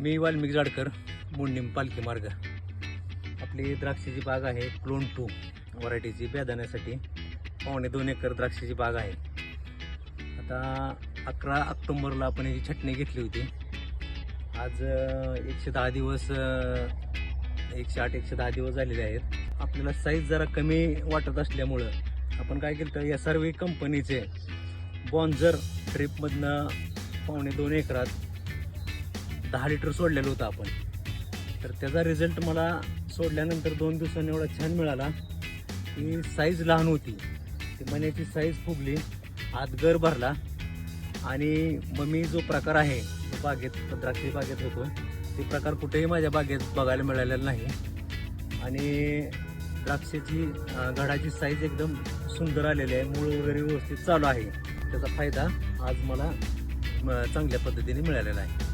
मी वाल्मिक जाडकर मुंडीम पालखी मार्ग. आपली द्राक्षाची बाग आहे क्लोन टू व्हरायटीची बेदाण्यासाठी. पावणे दोन एकर द्राक्षाची बाग आहे. आता अकरा ऑक्टोंबरला आपण याची छटणी घेतली होती. आज एकशे दहा दिवस एकशे आठ एकशे दहा दिवस झालेले आहेत. आपल्याला साईज जरा कमी वाटत असल्यामुळं आपण काय केलं तर या सर्व कंपनीचे बॉन्झर ट्रिपमधनं पावणे दोन एकरात दहा लिटर सोडलेलं होतं आपण. तर त्याचा रिझल्ट मला सोडल्यानंतर दोन दिवसांनी एवढा छान मिळाला. की साईज लहान होती. ती मण्याची साईज फुगली आतगर भरला आणि मग मी जो प्रकार आहे तो बागेत द्राक्षी बागेत होतो. ते प्रकार कुठेही माझ्या बागेत बघायला मिळालेला नाही. आणि द्राक्षाची घडाची साईज एकदम सुंदर आलेली आहे. मूळ वगैरे व्यवस्थित चालू आहे. त्याचा फायदा आज मला म, चांगल्या पद्धतीने मिळालेला आहे.